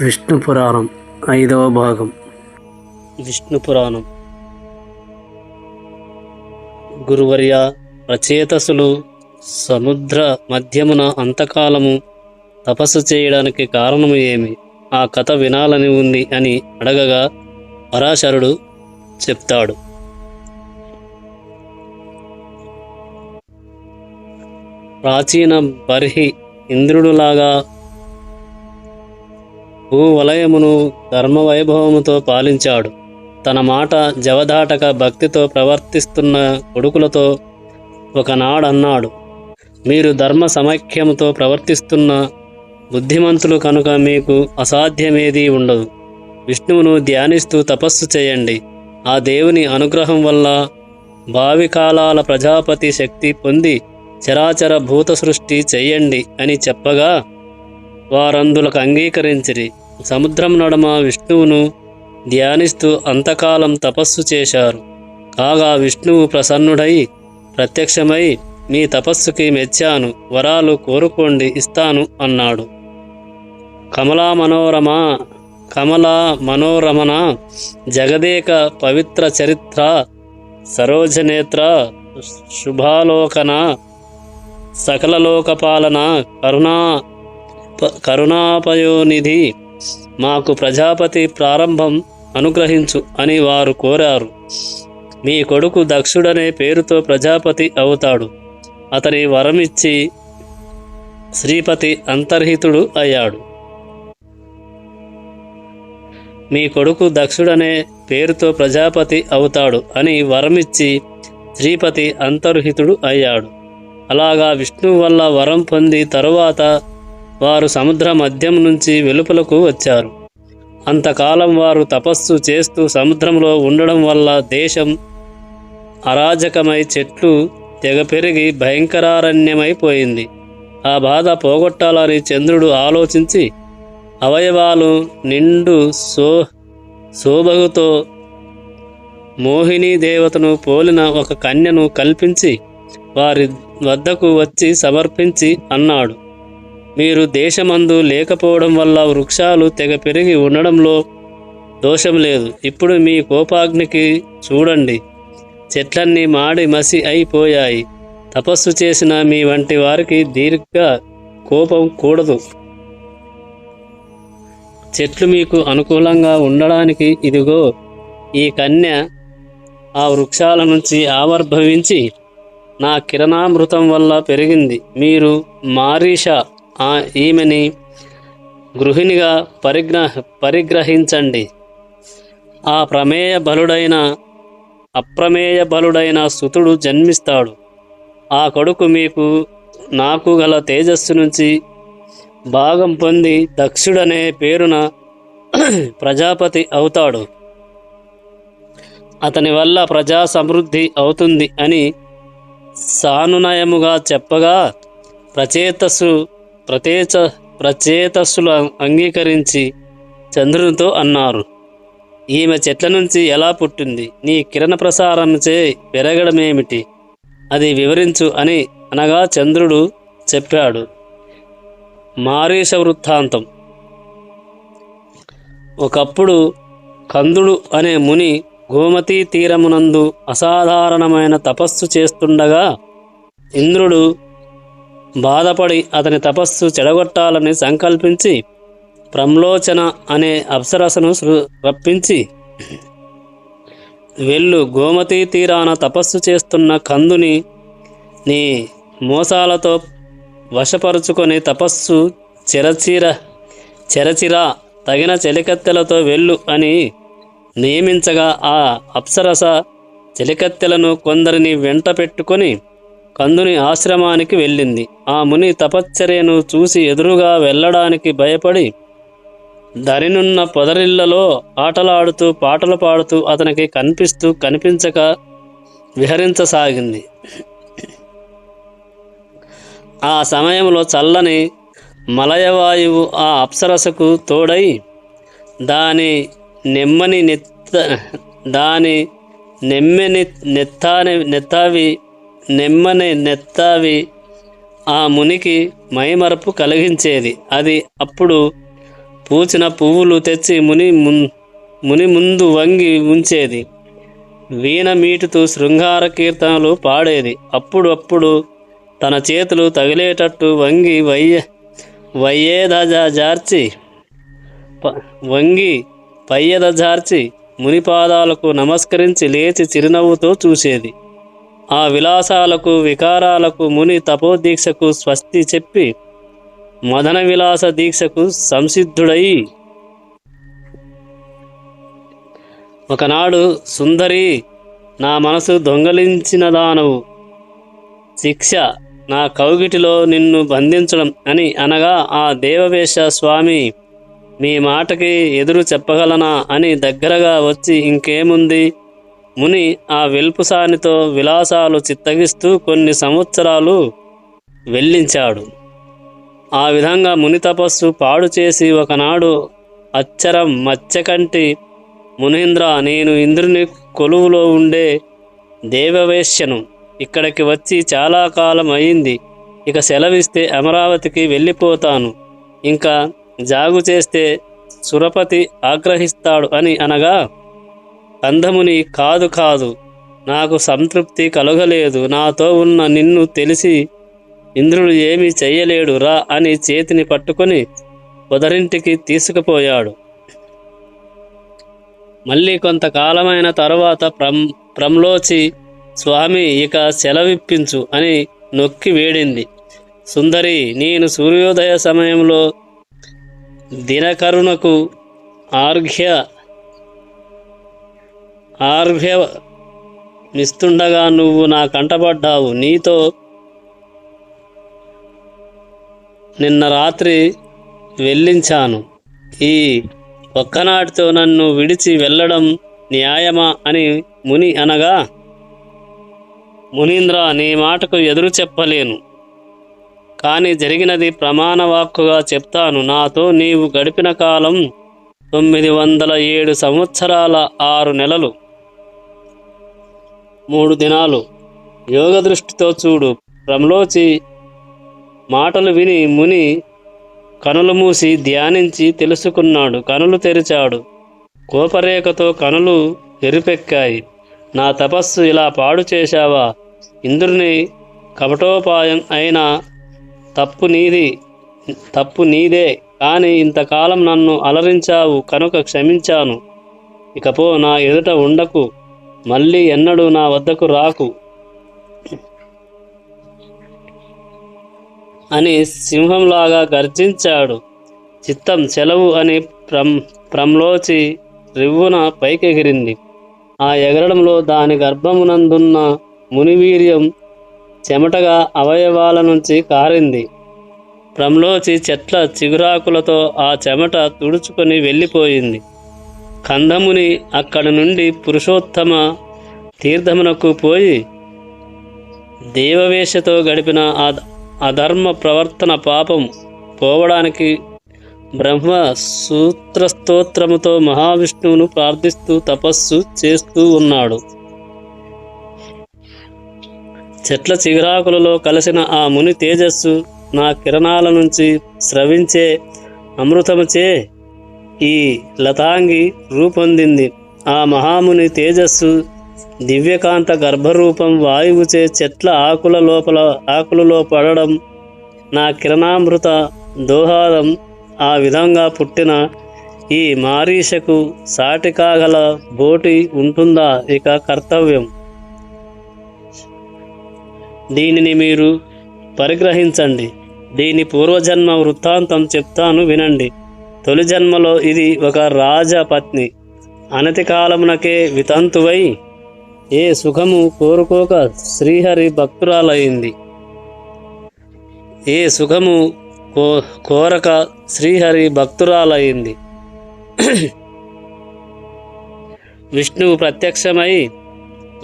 విష్ణు పురాణం ఐదవ భాగం. విష్ణు పురాణం. గురువర్య రచయితసులు సముద్ర మధ్యమున అంతకాలము తపస్సు చేయడానికి కారణము ఏమి? ఆ కథ వినాలని ఉంది అని అడగగా పరాశరుడు చెప్తాడు. ప్రాచీన బర్హి ఇంద్రుడులాగా భూవలయమును ధర్మవైభవముతో పాలించాడు. తన మాట జవదాటక భక్తితో ప్రవర్తిస్తున్న కొడుకులతో ఒకనాడన్నాడు మీరు ధర్మ సమైక్యముతో ప్రవర్తిస్తున్న బుద్ధిమంతులు కనుక మీకు అసాధ్యమేదీ ఉండదు. విష్ణువును ధ్యానిస్తూ తపస్సు చేయండి. ఆ దేవుని అనుగ్రహం వల్ల భావికాలాల ప్రజాపతి శక్తి పొంది చరాచర భూత సృష్టి చెయ్యండి అని చెప్పగా వారందులకు అంగీకరించిరి. సముద్రం నడుమ విష్ణువును ధ్యానిస్తూ అంతకాలం తపస్సు చేశారు. కాగా విష్ణువు ప్రసన్నుడై ప్రత్యక్షమై మీ తపస్సుకి మెచ్చాను వరాలు కోరుకోండి ఇస్తాను అన్నాడు. కమలా మనోరమ కమలా మనోరమణ జగదేక పవిత్ర చరిత్ర సరోజనేత్ర శుభాలోకన సకలలోకపాలన కరుణా ప- కరుణాపయోనిధి మాకు ప్రజాపతి ప్రారంభం అనుగ్రహించు అని వారు కోరారు. మీ కొడుకు దక్షుడనే పేరుతో ప్రజాపతి అవుతాడు. అతని వరమిచ్చి శ్రీపతి అంతర్హితుడు అయ్యాడు. మీ కొడుకు దక్షుడనే పేరుతో ప్రజాపతి అవుతాడు అని వరమిచ్చి శ్రీపతి అంతర్హితుడు అయ్యాడు. అలాగా విష్ణువు వల్ల వరం పొంది తరువాత వారు సముద్ర మధ్యం నుంచి వెలుపలకు వచ్చారు. అంతకాలం వారు తపస్సు చేస్తూ సముద్రంలో ఉండడం వల్ల దేశం అరాజకమై చెట్లు తెగ పెరిగి భయంకరారణ్యమైపోయింది. ఆ బాధ పోగొట్టాలని చంద్రుడు ఆలోచించి అవయవాలు నిండు సో శోభగుతో మోహిని దేవతను పోలిన ఒక కన్యను కల్పించి వారి వద్దకు వచ్చి సమర్పించి అన్నాడు. మీరు దేశమందు లేకపోవడం వల్ల వృక్షాలు తెగ పెరిగి ఉండడంలో దోషం లేదు. ఇప్పుడు మీ కోపాగ్నికి చూడండి. చెట్లన్నీ మాడి మసి అయిపోయాయి. తపస్సు చేసిన మీ వంటి వారికి దీర్ఘ కోపం కూడదు. చెట్లు మీకు అనుకూలంగా ఉండడానికి ఇదిగో ఈ కన్య ఆ వృక్షాల నుంచి ఆవిర్భవించి నా కిరణామృతం వల్ల పెరిగింది. మీరు మారీషా ఈమెని గృహిణిగా పరిగ్రహ పరిగ్రహించండి. ఆ ప్రమేయ బలుడైన అప్రమేయ బలుడైన సుతుడు జన్మిస్తాడు. ఆ కొడుకు మీకు నాకు గల తేజస్సు నుంచి భాగం పొంది దక్షుడనే పేరున ప్రజాపతి అవుతాడు. అతని వల్ల ప్రజా సమృద్ధి అవుతుంది అని సానునయముగా చెప్పగా ప్రచేతస్సు ప్రతేచ ప్రచేతస్సులు అంగీకరించి చంద్రునితో అన్నారు. ఈమె చెట్ల నుంచి ఎలా పుట్టింది? నీ కిరణ ప్రసారంచే పెరగడమేమిటి? అది వివరించు అని అనగా చంద్రుడు చెప్పాడు. మారీష వృత్తాంతం ఒకప్పుడు కందుడు అనే ముని గోమతీ తీరమునందు అసాధారణమైన తపస్సు చేస్తుండగా ఇంద్రుడు బాధపడి అతని తపస్సు చెడగొట్టాలని సంకల్పించి ప్రమ్లోచన అనే అప్సరసను రప్పించి వెళ్ళు. గోమతీ తీరాన తపస్సు చేస్తున్న కందుని నీ మోసాలతో వశపరుచుకొని తపస్సు చిరచిర చెరచిరా తగిన చెలికత్తెలతో వెళ్ళు అని నియమించగా ఆ అప్సరస చెలికత్తెలను కొందరిని వెంట పెట్టుకొని కందుని ఆశ్రమానికి వెళ్ళింది. ఆ ముని తపశ్చర్యను చూసి ఎదురుగా వెళ్ళడానికి భయపడి దరినున్న పొదరిళ్ళలో ఆటలాడుతూ పాటలు పాడుతూ అతనికి కనిపిస్తూ కనిపించక విహరించసాగింది. ఆ సమయంలో చల్లని మలయవాయువు ఆ అప్సరసకు తోడై దాని నెమ్మని నెత్త దాని నెమ్మని నెత్తాని నెత్తావి నెమ్మని నెత్తావి. ఆ మునికి మైమరపు కలిగించేది. అది అప్పుడు పూచిన పువ్వులు తెచ్చి ముని ముని ముందు వంగి ఉంచేది. వీణ మీటుతూ శృంగార కీర్తనలు పాడేది. అప్పుడు అప్పుడు తన చేతులు తగిలేటట్టు వంగి వయ్య వయ్యేదజ జార్చి ప- వంగి పయ్యద జార్చి మునిపాదాలకు నమస్కరించి లేచి చిరునవ్వుతో చూసేది. ఆ విలాసాలకు వికారాలకు ముని తపోదీక్షకు స్వస్తి చెప్పి మదన విలాస దీక్షకు సంసిద్ధుడై ఒకనాడు సుందరి నా మనసు దొంగలించిన దానవు. శిక్ష నా కౌగిటిలో నిన్ను బంధించడం అని అనగా ఆ దేవవేశ స్వామి మీ మాటకి ఎదురు చెప్పగలనా అని దగ్గరగా వచ్చి ఇంకేముంది? ముని ఆ వెల్పుసానితో విలాసాలు చిత్తగిస్తూ కొన్ని సంవత్సరాలు వెళ్ళించాడు ఆ విధంగా ముని తపస్సు పాడు చేసి ఒకనాడు అచ్చరం మత్స్యకంటి మునీంద్ర నేను ఇంద్రుని కొలువులో ఉండే దేవవేశ్యను ఇక్కడికి వచ్చి చాలా కాలం అయింది. ఇక సెలవిస్తే అమరావతికి వెళ్ళిపోతాను. ఇంకా జాగు చేస్తే సురపతి ఆగ్రహిస్తాడు అని అనగా అందముని కాదు కాదు నాకు సంతృప్తి కలగలేదు. నాతో ఉన్న నిన్ను తెలిసి ఇంద్రుడు ఏమీ చెయ్యలేడు రా అని చేతిని పట్టుకొని పొదరింటికి తీసుకుపోయాడు. మళ్ళీ కొంతకాలమైన తరువాత ప్రం ప్రమ్లోచి స్వామి ఇక సెలవిప్పించు అని నొక్కి వేడింది. సుందరి నేను సూర్యోదయ సమయంలో దినకరుణకు ఆర్ఘ్య ఆర్ఘ్యమిస్తుండగా నువ్వు నా కంటపడ్డావు. నీతో నిన్న రాత్రి వెళ్ళించాను. ఈ ఒక్కనాటితో నన్ను విడిచి వెళ్ళడం న్యాయమా అని ముని అనగా మునీంద్ర నీ మాటకు ఎదురు చెప్పలేను. కానీ జరిగినది ప్రమాణవాక్కుగా చెప్తాను. నాతో నీవు గడిపిన కాలం తొమ్మిది వందల ఏడు సంవత్సరాల ఆరు నెలలు. మూడు దినాలు. యోగ దృష్టితో చూడు. ప్రమ్లోచి మాటలు విని ముని కనులు మూసి ధ్యానించి తెలుసుకున్నాడు. కనులు తెరిచాడు. కోపరేఖతో కనులు ఎరుపెక్కాయి. నా తపస్సు ఇలా పాడు చేశావా? ఇంద్రుని కపటోపాయం అయినా తప్పు నీది తప్పు నీదే. కానీ ఇంతకాలం నన్ను అలరించావు కనుక క్షమించాను. ఇకపో నా ఎదుట ఉండకు. మళ్ళీ ఎన్నడూ నా వద్దకు రాకు అని సింహంలాగా గర్జించాడు. చిత్తం సెలవు అని ప్రం ప్రంలోచి రివ్వున పైకెగిరింది. ఆ ఎగరడంలో దాని గర్భమునందున్న మునివీర్యం చెమటగా అవయవాల నుంచి కారింది. ప్రంలోచి చెట్ల చిగురాకులతో ఆ చెమట తుడుచుకొని వెళ్ళిపోయింది. కందముని అక్కడి నుండి పురుషోత్తమ తీర్థమునకు పోయి దేవవేశతో గడిపిన ఆ అధర్మ ప్రవర్తన పాపం పోవడానికి బ్రహ్మ సూత్రస్తోత్రముతో మహావిష్ణువును ప్రార్థిస్తూ తపస్సు చేస్తూ ఉన్నాడు. చెట్ల చిగురాకులలో కలిసిన ఆ ముని తేజస్సు నా కిరణాల నుంచి స్రవించే అమృతముచే ఈ లతాంగి రూపొందింది. ఆ మహాముని తేజస్సు దివ్యకాంత గర్భరూపం వాయువుచే చెట్ల ఆకుల లోపల ఆకులలో పడడం నా కిరణామృత దోహాదం ఆ విధంగా పుట్టిన ఈ మారీషకు సాటి కాగల బోటి ఉంటుందా ఇక కర్తవ్యం. దీనిని మీరు పరిగ్రహించండి. దీని పూర్వజన్మ వృత్తాంతం చెప్తాను వినండి. తొలి జన్మలో ఇది ఒక రాజపత్ని అనతి కాలమునకే వితంతువై ఏ సుఖము కోరుకోక శ్రీహరి భక్తురాలయ్యింది ఏ సుఖము కో కోరక శ్రీహరి భక్తురాలయ్యింది విష్ణువు ప్రత్యక్షమై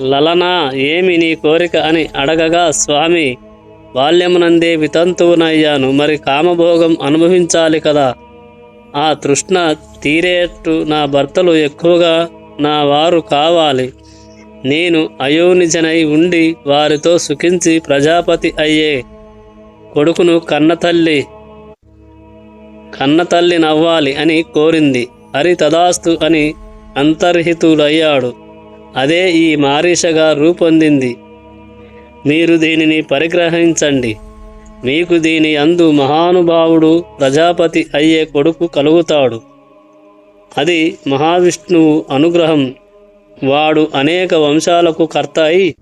లలనా ఏమి నీ కోరిక? అని అడగగా స్వామి బాల్యమునందే వితంతువునయ్యాను. మరి కామభోగం అనుభవించాలి కదా. ఆ తృష్ణ తీరేట్టు నా భర్తలు ఎక్కువగా నా వారు కావాలి. నేను అయోనిజనై ఉండి వారితో సుఖించి ప్రజాపతి అయ్యే కొడుకును కన్నతల్లి కన్నతల్లి నవ్వాలి అని కోరింది. హరి తదాస్తు అని అంతర్హితుడయ్యాడు. అదే ఈ మారీషగా రూపొందింది. మీరు దీనిని పరిగ్రహించండి. మీకు దీని అందు మహానుభావుడు ప్రజాపతి అయ్యే కొడుకు కలుగుతాడు. అది మహావిష్ణువు అనుగ్రహం. వాడు అనేక వంశాలకు కర్త అయి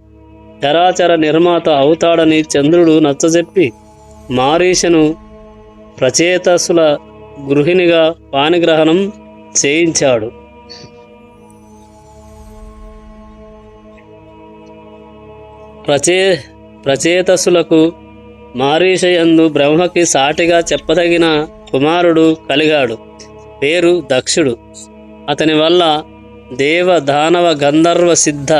చరాచర నిర్మాత అవుతాడని చంద్రుడు నచ్చజెప్పి మారీషను ప్రచేతసుల గృహిణిగా పాణిగ్రహణం చేయించాడు. ప్రచే ప్రచేతసులకు మారీషయందు బ్రహ్మకి సాటిగా చెప్పదగిన కుమారుడు కలిగాడు. పేరు దక్షుడు. అతని వల్ల దేవ దానవ గంధర్వ సిద్ధ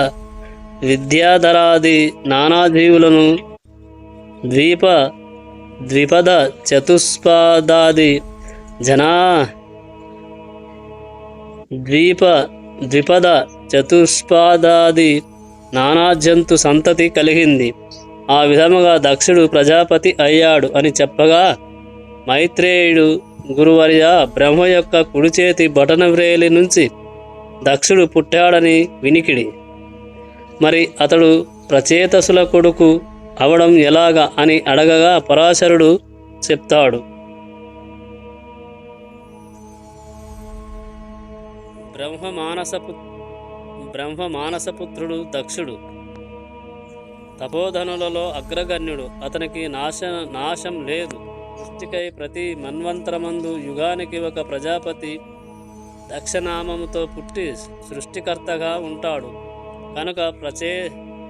విద్యాధరాది నానాజీవులను ద్వీప ద్విపద చతుష్పాదాది జనా ద్వీప ద్విపద చతుష్పాదాది నానాజంతు సంతతి కలిగింది. ఆ విధముగా దక్షుడు ప్రజాపతి అయ్యాడు అని చెప్పగా మైత్రేయుడు గురువర్య బ్రహ్మ యొక్క కుడిచేతి బటన వ్రేలి నుంచి దక్షుడు పుట్టాడని వినికిడి. మరి అతడు ప్రచేతసుల కొడుకు అవడం ఎలాగా అని అడగగా పరాశరుడు చెప్తాడు. బ్రహ్మ మానసపు బ్రహ్మ మానసపుత్రుడు దక్షుడు తపోధనులలో అగ్రగణ్యుడు. అతనికి నాశ నాశం లేదు. సృష్టికై ప్రతి మన్వంతరమందు యుగానికి ఒక ప్రజాపతి దక్షనామముతో పుట్టి సృష్టికర్తగా ఉంటాడు. కనుక ప్రచే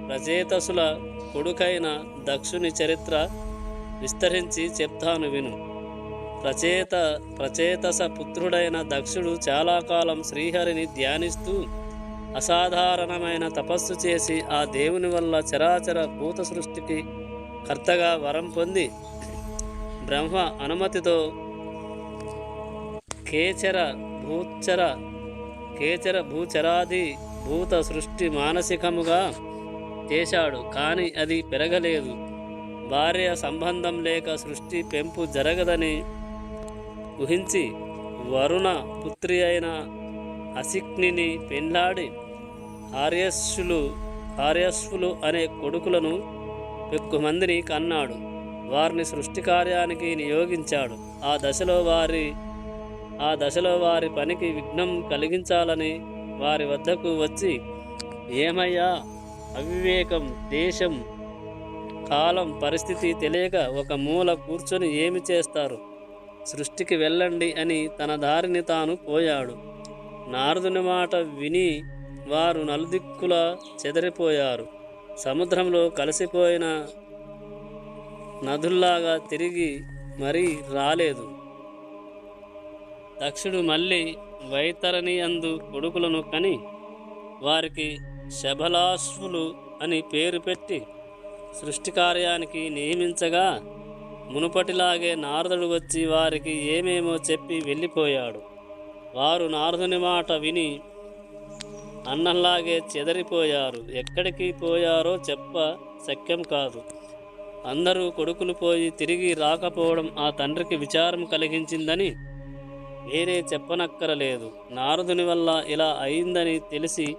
ప్రచేతసుల కొడుకైన దక్షుని చరిత్ర విస్తరించి చెప్తాను విను. ప్రచేత ప్రచేతస పుత్రుడైన దక్షుడు చాలా కాలం శ్రీహరిని ధ్యానిస్తూ అసాధారణమైన తపస్సు చేసి ఆ దేవుని వల్ల చరాచర భూత సృష్టికి కర్తగా వరం పొంది బ్రహ్మ అనుమతితో కేచర భూచర కేచర భూచరాది భూత సృష్టి మానసికముగా చేశాడు. కానీ అది పెరగలేదు. భార్య సంబంధం లేక సృష్టి పెంపు జరగదని ఊహించి వరుణ పుత్రి అయిన అసిక్నిని పెండ్లాడి ఆర్యస్సులు ఆర్యస్సులు అనే కొడుకులను ఎక్కుమందిని కన్నాడు. వారిని సృష్టి కార్యానికి నియోగించాడు. ఆ దశలో వారి ఆ దశలో వారి పనికి విఘ్నం కలిగించాలని వారి వద్దకు వచ్చి ఏమయ్యా అవివేకం దేశం కాలం పరిస్థితి తెలియక ఒక మూల కూర్చొని ఏమి చేస్తారు? సృష్టికి వెళ్ళండి అని తన దారిని తాను పోయాడు. నారదుని మాట విని వారు నలుదిక్కుల చెదరిపోయారు. సముద్రంలో కలిసిపోయిన నదుల్లాగా తిరిగి మరీ రాలేదు. దక్షుడు మళ్ళీ వైతరణి అందు కొడుకులను కని వారికి శబలాశ్వులు అని పేరు పెట్టి సృష్టి కార్యానికి నియమించగా మునుపటిలాగే నారదుడు వచ్చి వారికి ఏమేమో చెప్పి వెళ్ళిపోయాడు. వారు నారదుని మాట విని అన్నంలాగే చెదరిపోయారు. ఎక్కడికి పోయారో చెప్ప శక్యం కాదు. అందరూ కొడుకులు పోయి తిరిగి రాకపోవడం ఆ తండ్రికి విచారం కలిగించిందని వేరే చెప్పనక్కరలేదు. నారదుని వల్ల ఇలా అయిందని తెలిసి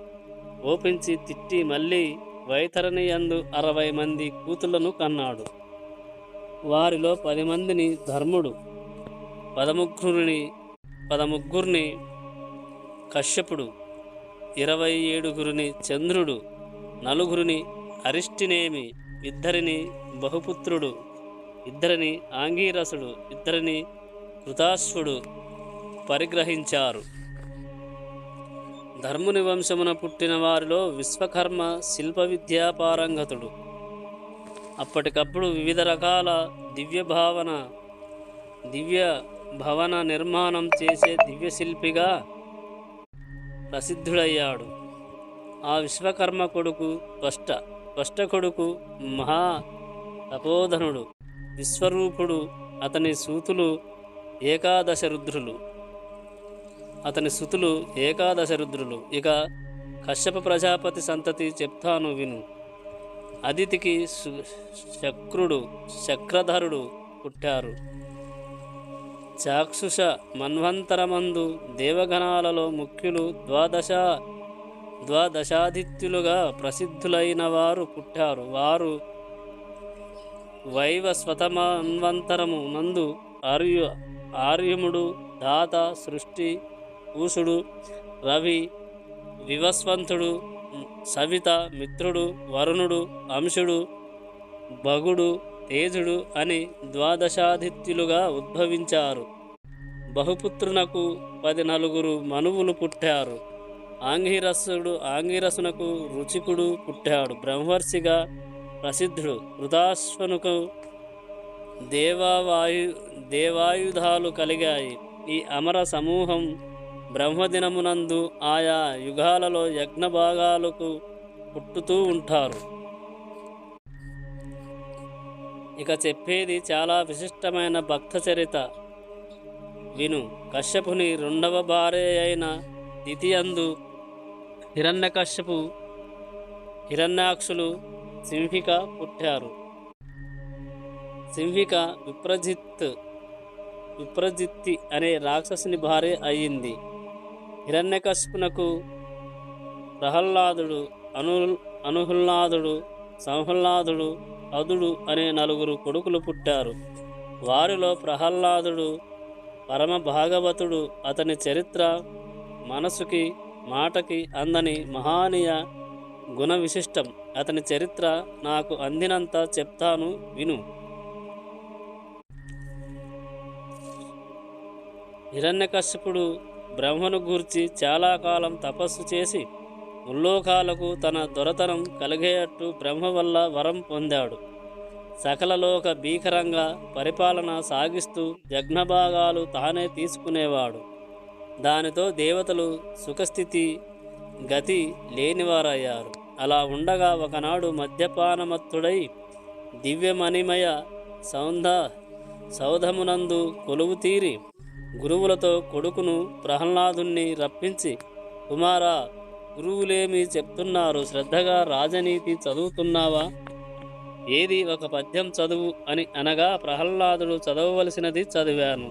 ఓపించి తిట్టి మళ్ళీ వైతరణి యందు అరవై మంది కూతుళ్ళను కన్నాడు. వారిలో పది మందిని ధర్ముడు పదముగ్గురిని పదముగ్గురిని కశ్యపుడు ఇరవై ఏడుగురిని చంద్రుడు నలుగురిని అరిష్టినేమి ఇద్దరిని బహుపుత్రుడు ఇద్దరిని ఆంగీరసుడు ఇద్దరిని కృతాశ్వుడు పరిగ్రహించారు. ధర్ముని వంశమున పుట్టిన వారిలో విశ్వకర్మ శిల్ప విద్యాపారంగతుడు అప్పటికప్పుడు వివిధ రకాల దివ్య భావన దివ్య భవన నిర్మాణం చేసే దివ్యశిల్పిగా ప్రసిద్ధుడయ్యాడు. ఆ విశ్వకర్మ కొడుకు త్వష్ట త్వష్ట కొడుకు మహా తపోధనుడు విశ్వరూపుడు అతని సూతులు ఏకాదశ రుద్రులు. అతని సుతులు ఏకాదశ రుద్రులు. ఇక కశ్యప ప్రజాపతి సంతతి చెప్తాను విను. అదితికి శక్రుడు శక్రధరుడు పుట్టారు. చాక్షుష మన్వంతరమందు దేవగణాలలో ముఖ్యులు ద్వాదశ ద్వాదశాదిత్యులుగా ప్రసిద్ధులైన వారు పుట్టారు. వారు వైవస్వతమన్వంతరము నందు ఆర్య ఆర్యముడు దాత సృష్టి పూషుడు రవి వివస్వంతుడు సవిత మిత్రుడు వరుణుడు అంశుడు భగుడు తేజుడు అని ద్వాదశాదిత్యులుగా ఉద్భవించారు. బహుపుత్రునకు పది నలుగురు మనువులు పుట్టారు. ఆంగిరసుడు ఆంగిరసునకు రుచికుడు పుట్టాడు. బ్రహ్మర్షిగా ప్రసిద్ధుడు. వృధాశ్వనుకు దేవావాయు దేవాయుధాలు కలిగాయి. ఈ అమర సమూహం బ్రహ్మదినమునందు ఆయా యుగాలలో యజ్ఞ భాగాలకు పుట్టుతూ ఉంటారు. ఇక చెప్పేది చాలా విశిష్టమైన భక్త చరిత. విను కశ్యపుని రెండవ భార్య అయిన ద్వితీయందు హిరణ్యకశ్యపు హిరణ్యాక్షులు సింహిక పుట్టారు. సింహిక విప్రజిత్ విప్రజిత్తి అనే రాక్షసుని భార్య అయ్యింది హిరణ్యకశ్యపునకు ప్రహ్లాదుడు అను అనుహుల్లాదుడు సంహ్లాదుడు అదుడు అనే నలుగురు కొడుకులు పుట్టారు. వారిలో ప్రహ్లాదుడు పరమ భాగవతుడు అతని చరిత్ర మనసుకి మాటకి అందని మహానీయ గుణ విశిష్టం అతని చరిత్ర నాకు అందినంత చెప్తాను విను. హిరణ్యకశ్యపుడు బ్రహ్మను గూర్చి చాలా కాలం తపస్సు చేసి ముల్లోకాలకు తన దొరతనం కలిగేటట్టు బ్రహ్మ వల్ల వరం పొందాడు. సకలలోక భీకరంగా పరిపాలన సాగిస్తూ యజ్ఞభాగాలు తానే తీసుకునేవాడు. దానితో దేవతలు సుఖస్థితి గతి లేనివారయ్యారు. అలా ఉండగా ఒకనాడు మద్యపానమత్తుడై దివ్యమణిమయ సౌంద సౌధమునందు కొలువు తీరి గురువులతో కొడుకును ప్రహ్లాదుణ్ణి రప్పించి కుమారా గురువులేమి చెప్తున్నారు? శ్రద్ధగా రాజనీతి చదువుతున్నావా? ఏది ఒక పద్యం చదువు అని అనగా ప్రహ్లాదుడు చదవవలసినది చదివాను.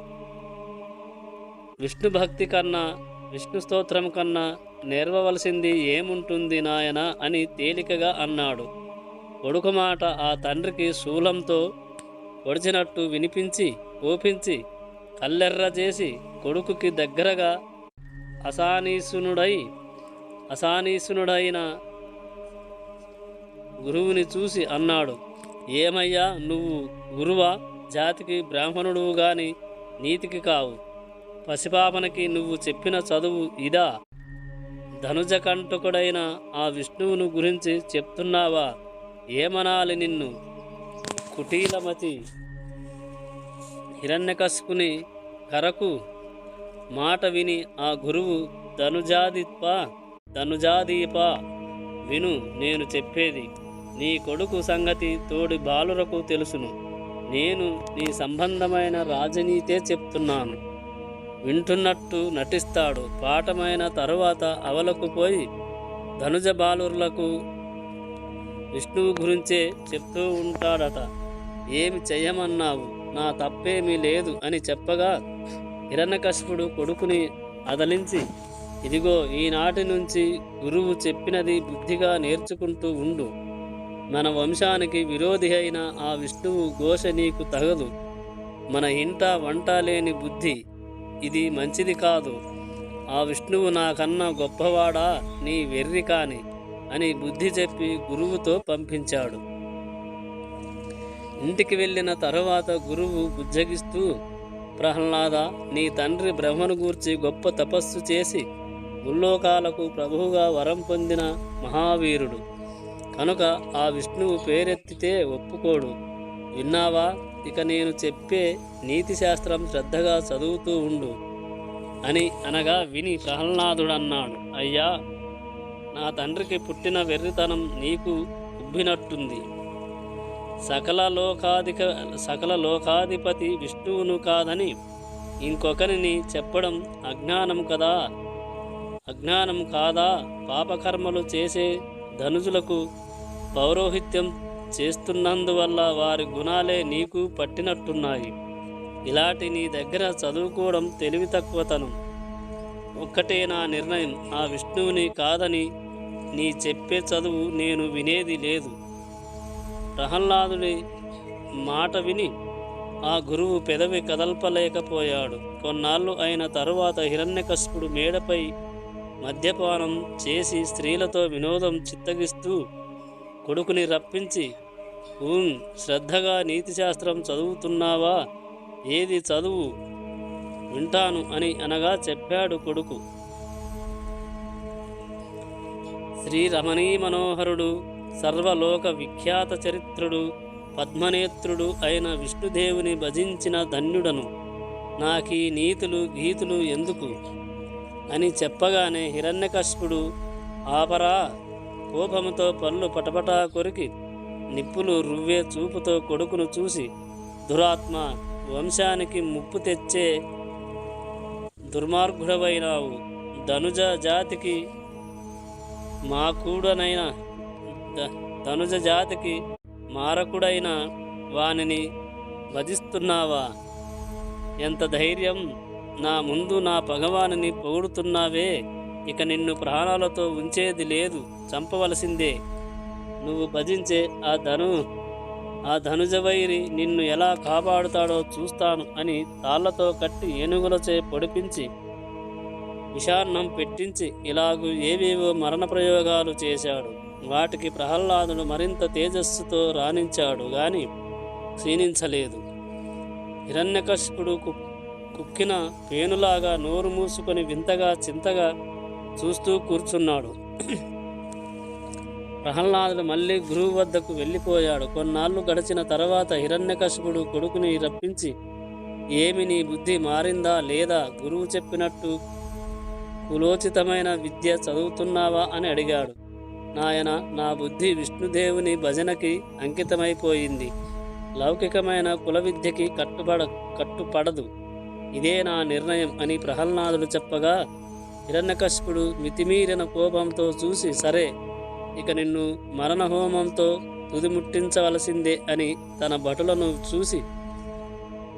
విష్ణు భక్తి కన్నా విష్ణు స్తోత్రం కన్నా నేర్వవలసింది ఏముంటుంది నాయన అని తేలికగా అన్నాడు. కొడుకు మాట ఆ తండ్రికి శూలంతో పొడిచినట్టు వినిపించి కోపించి కల్లెర్ర చేసి కొడుకుకి దగ్గరగా అసానీసునుడై అసానీసునుడైన గురువుని చూసి అన్నాడు ఏమయ్యా నువ్వు గురువా? జాతికి బ్రాహ్మణుడు గాని నీతికి కావు. పసిపాపనకి నువ్వు చెప్పిన చదువు ఇదా? ధనుజకంటకుడైన ఆ విష్ణువును గురించి చెప్తున్నావా? ఏమనాలి నిన్ను? కుటీలమతి హిరణ్యకసుకుని కరకు మాట విని ఆ గురువు ధనుజాదిప ధనుజాదీప విను నేను చెప్పేది. నీ కొడుకు సంగతి తోడి బాలురకు తెలుసును. నేను నీ సంబంధమైన రాజనీతే చెప్తున్నాను. వింటున్నట్టు నటిస్తాడు. పాఠమైన తరువాత అవలకు పోయి ధనుజ బాలురులకు విష్ణువు గురించే చెప్తూ ఉంటాడట. ఏమి చెయ్యమన్నావు? నా తప్పేమీ లేదు అని చెప్పగా హిరణ్యకశిపుడు కొడుకుని అదలించి ఇదిగో ఈనాటి నుంచి గురువు చెప్పినది బుద్ధిగా నేర్చుకుంటూ ఉండు. మన వంశానికి విరోధి అయిన ఆ విష్ణువు ఘోష నీకు తగదు. మన ఇంట వంట లేని బుద్ధి ఇది మంచిది కాదు. ఆ విష్ణువు నాకన్నా గొప్పవాడా నీ వెర్రి కాని అని బుద్ధి చెప్పి గురువుతో పంపించాడు. ఇంటికి వెళ్ళిన తరువాత గురువు బుజ్జగిస్తూ ప్రహ్లాద నీ తండ్రి బ్రహ్మను గూర్చి గొప్ప తపస్సు చేసి ముల్లోకాలకు ప్రభువుగా వరం పొందిన మహావీరుడు. కనుక ఆ విష్ణువు పేరెత్తితే ఒప్పుకోడు. విన్నావా? ఇక నేను చెప్పే నీతి శాస్త్రం శ్రద్ధగా చదువుతూ ఉండు. అని అనగా విని ప్రహ్లాదుడన్నాడు. అయ్యా నా తండ్రికి పుట్టిన వెర్రితనం నీకు ఉబ్బినట్టుంది. సకల లోకాధిక సకల లోకాధిపతి విష్ణువును కాదని ఇంకొకరిని చెప్పడం అజ్ఞానం కదా? అజ్ఞానం కాదా? పాపకర్మలు చేసే ధనుజులకు పౌరోహిత్యం చేస్తున్నందువల్ల వారి గుణాలే నీకు పట్టినట్టున్నాయి. ఇలాంటి నీ దగ్గర చదువుకోవడం తెలివి తక్కువతనం. ఒక్కటే నా నిర్ణయం. ఆ విష్ణువుని కాదని నీ చెప్పే చదువు నేను వినేది లేదు. ప్రహ్లాదుని మాట విని ఆ గురువు పెదవి కదల్పలేకపోయాడు. కొన్నాళ్ళు అయిన తరువాత హిరణ్యకశిపుడు మేడపై మద్యపానం చేసి స్త్రీలతో వినోదం చిత్తగిస్తూ కొడుకుని రప్పించి ఊం శ్రద్ధగా నీతిశాస్త్రం చదువుతున్నావా? ఏది చదువు? వింటాను అని అనగా చెప్పాడు కొడుకు. శ్రీ రమణీ మనోహరుడు సర్వలోక విఖ్యాత చరిత్రుడు పద్మనేత్రుడు అయిన విష్ణుదేవుని భజించిన ధన్యుడను. నాకీ నీతులు గీతులు ఎందుకు? అని చెప్పగానే హిరణ్యకశిపుడు ఆపరా కోపముతో పళ్ళు పటపటా కొరికి నిప్పులు రువ్వే చూపుతో కొడుకును చూసి దురాత్మ వంశానికి ముప్పు తెచ్చే దుర్మార్గుడవైనావు. ధనుజ జాతికి మాకూడనైన ద- ధనుజ జాతికి మారకుడైన వానిని భజిస్తున్నావా? ఎంత ధైర్యం నా ముందు నా భగవానుని పొగుడుతున్నావే. ఇక నిన్ను ప్రాణాలతో ఉంచేది లేదు. చంపవలసిందే. నువ్వు భజించే ఆ ధను ఆ ధనుజవైరి నిన్ను ఎలా కాపాడుతాడో చూస్తాను అని తాళ్ళతో కట్టి ఏనుగులచే పొడిపించి విషాన్నం పెట్టించి ఇలాగూ ఏవేవో మరణ ప్రయోగాలు చేశాడు. వాటికి ప్రహ్లాదుడు మరింత తేజస్సుతో రాణించాడు గాని క్షీణించలేదు. హిరణ్యకశిపుడు కుక్కిన పేనులాగా నోరు మూసుకొని వింతగా చింతగా చూస్తూ కూర్చున్నాడు. ప్రహ్లాదుడు మళ్ళీ గురువు వద్దకు వెళ్ళిపోయాడు. కొన్నాళ్ళు గడిచిన తర్వాత హిరణ్యకశిపుడు కొడుకుని రప్పించి ఏమి నీ బుద్ధి మారిందా లేదా? గురువు చెప్పినట్టు కులోచితమైన విద్య చదువుతున్నావా? అని అడిగాడు. నాయన నా బుద్ధి విష్ణుదేవుని భజనకి అంకితమైపోయింది. లౌకికమైన కుల విద్యకి కట్టుబడ కట్టుపడదు. ఇదే నా నిర్ణయం అని ప్రహ్లాదుడు చెప్పగా హిరణ్యకశిపుడు మితిమీరిన కోపంతో చూసి సరే ఇక నిన్ను మరణ హోమంతో తుదిముట్టించవలసిందే అని తన భటులను చూసి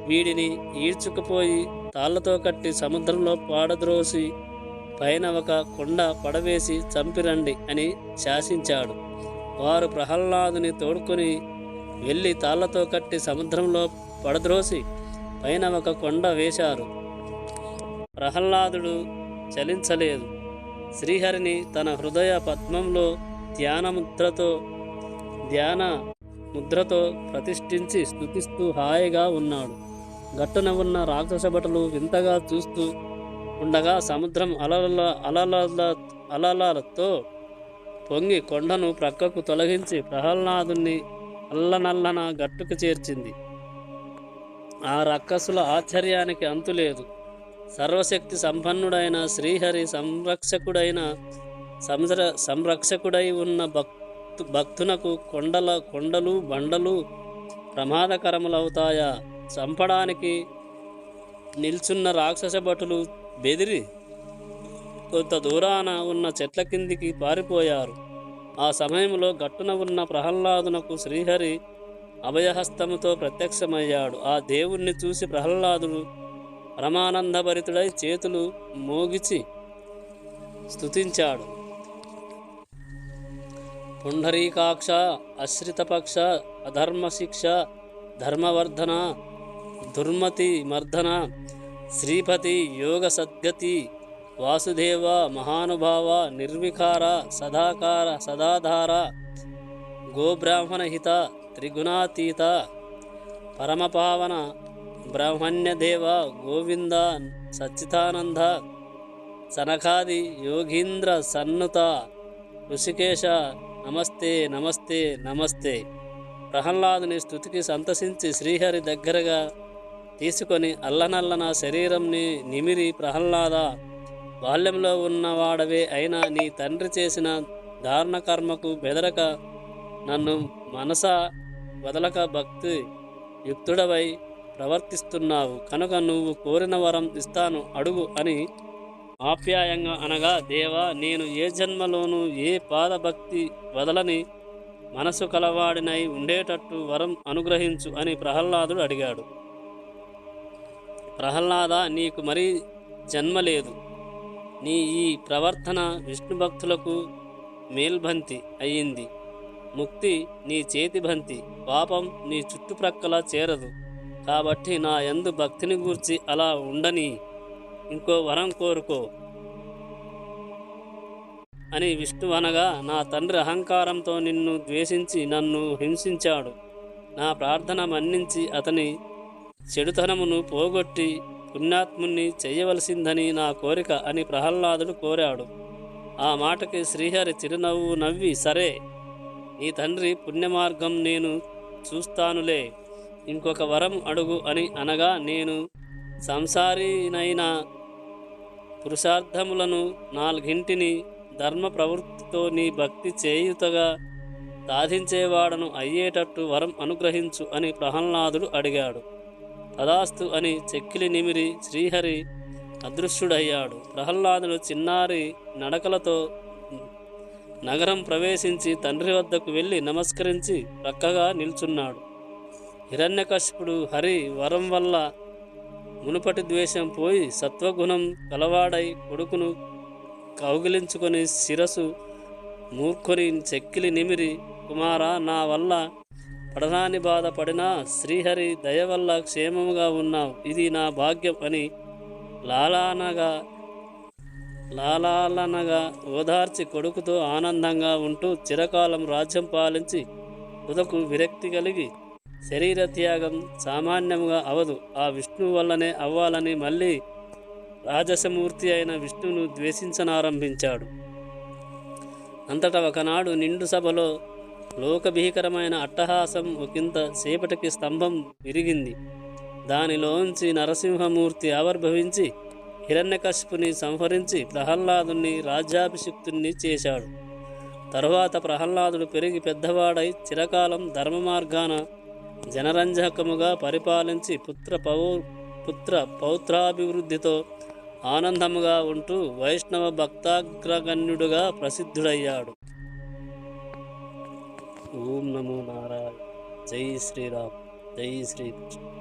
వీడిని ఈడ్చుకుపోయి తాళ్ళతో కట్టి సముద్రంలో పాడద్రోసి పైన ఒక కొండ పడవేసి చంపిరండి అని శాసించాడు. వారు ప్రహ్లాదుని తోడుకొని వెళ్ళి తాళ్ళతో కట్టి సముద్రంలో పడద్రోసి పైన ఒక కొండ వేశారు. ప్రహ్లాదుడు చలించలేదు. శ్రీహరిని తన హృదయ పద్మంలో ధ్యానముద్రతో ధ్యాన ముద్రతో ప్రతిష్ఠించి స్థుతిస్తూ హాయిగా ఉన్నాడు. గట్టున ఉన్న రాక్షస భటులు వింతగా చూస్తూ ఉండగా సముద్రం అలల అలల అలలతో పొంగి కొండను ప్రక్కకు తొలగించి ప్రహ్లాదుని అల్లనల్లన గట్టుకు చేర్చింది. ఆ రక్కసుల ఆశ్చర్యానికి అంతులేదు సర్వశక్తి సంపన్నుడైన శ్రీహరి సంరక్షకుడైన సంర సంరక్షకుడై ఉన్న భక్తు భక్తునకు కొండల కొండలు బండలు ప్రమాదకరములవుతాయా? చంపడానికి నిల్చున్న రాక్షస భటులు బెదిరి కొంత దూరాన ఉన్న చెట్ల కిందికి పారిపోయారు. ఆ సమయంలో గట్టున ఉన్న ప్రహ్లాదునకు శ్రీహరి అభయహస్తముతో ప్రత్యక్షమయ్యాడు. ఆ దేవుణ్ణి చూసి ప్రహ్లాదుడు పరమానందభరితుడై చేతులు మోగిచి స్తుతించాడు. పుండరీకాక్ష అశ్రితపక్ష అధర్మశిక్ష ధర్మవర్ధన దుర్మతి మర్ధన శ్రీపతి యోగ సద్గతి వాసుదేవ మహానుభావ నిర్వికార సదాకార సదాధార గోబ్రాహ్మణహిత త్రిగుణాతీత. పరమపావన బ్రహ్మణ్యదేవ గోవింద సచ్చిదానంద సనకాది యోగీంద్ర సన్నుత ఋషికేశ నమస్తే నమస్తే నమస్తే. ప్రహ్లాదుని స్థుతికి సంతసించి శ్రీహరి దగ్గరగా తీసుకొని అల్లనల్లన శరీరంని నిమిరి ప్రహ్లాద బాల్యంలో ఉన్నవాడవే అయినా నీ తండ్రి చేసిన దారుణ కర్మకు బెదరక నన్ను మనస వదలక భక్తి యుక్తుడవై ప్రవర్తిస్తున్నావు. కనుక నువ్వు కోరిన వరం ఇస్తాను అడుగు అని ఆప్యాయంగా అనగా దేవా నేను ఏ జన్మలోనూ ఏ పాదభక్తి వదలని మనసు కలవాడినై ఉండేటట్టు వరం అనుగ్రహించు అని ప్రహ్లాదుడు అడిగాడు. ప్రహ్లాద నీకు మరీ జన్మ లేదు. నీ ఈ ప్రవర్తన విష్ణు భక్తులకు మేల్బంతి అయ్యింది. ముక్తి నీ చేతి బంతి పాపం నీ చుట్టుప్రక్కల చేరదు. కాబట్టి నా ఎందు భక్తిని గూర్చి అలా ఉండని ఇంకో వరం కోరుకో. అని విష్ణు అనగా నా తండ్రి అహంకారంతో నిన్ను ద్వేషించి నన్ను హింసించాడు. నా ప్రార్థన మన్నించి అతని చెడుతనమును పోగొట్టి పుణ్యాత్ముణ్ణి చేయవలసిందని నా కోరిక అని ప్రహ్లాదుడు కోరాడు. ఆ మాటకి శ్రీహరి చిరునవ్వు నవ్వి సరే నీ తండ్రి పుణ్యమార్గం నేను చూస్తానులే. ఇంకొక వరం అడుగు అని అనగా నేను సంసారినైన పురుషార్థములను నాలుగింటిని ధర్మ ప్రవృత్తితో నీ భక్తి చేయుతగా సాధించేవాడను అయ్యేటట్టు వరం అనుగ్రహించు అని ప్రహ్లాదుడు అడిగాడు. తదాస్తు అని చెక్కిలి నిమిరి శ్రీహరి అదృశ్యుడయ్యాడు. ప్రహ్లాదుడు చిన్నారి నడకలతో నగరం ప్రవేశించి తండ్రి వద్దకు వెళ్ళి నమస్కరించి ప్రక్కగా నిల్చున్నాడు. హిరణ్యకశిపుడు హరి వరం వల్ల మునుపటి ద్వేషం పోయి సత్వగుణం కలవాడై కొడుకును కౌగిలించుకొని శిరసు మూర్ఖుని చెక్కిలి నిమిరి కుమారా నా వల్ల పడనాని బాధ పడినా శ్రీహరి దయ వల్ల క్షేమముగా ఉన్నావు. ఇది నా భాగ్యం అని లాలానగా లాలాలనగా ఓదార్చి కొడుకుతో ఆనందంగా ఉంటూ చిరకాలం రాజ్యం పాలించి ఉదకు విరక్తి కలిగి శరీర త్యాగం సామాన్యముగా అవదు. ఆ విష్ణు వల్లనే అవ్వాలని మళ్ళీ రాజసమూర్తి అయిన విష్ణును ద్వేషించనారంభించాడు. అంతటా ఒకనాడు నిండు సభలో లోకభీకరమైన అట్టహాసం ఒకంత సేపటికి స్తంభం విరిగింది. దానిలోంచి నరసింహమూర్తి ఆవిర్భవించి హిరణ్యకశిపుని సంహరించి ప్రహ్లాదుని రాజ్యాభిషిక్తుణ్ణి చేశాడు. తరువాత ప్రహ్లాదుడు పెరిగి పెద్దవాడై చిరకాలం ధర్మ మార్గాన జనరంజకముగా పరిపాలించి పుత్ర పౌ పుత్ర పౌత్రాభివృద్ధితో ఆనందముగా ఉంటూ వైష్ణవ భక్తాగ్రగణ్యుడుగా ప్రసిద్ధుడయ్యాడు. ఓం నమో నారాయణ జై శ్రీరామ్ జై శ్రీకృష్ణ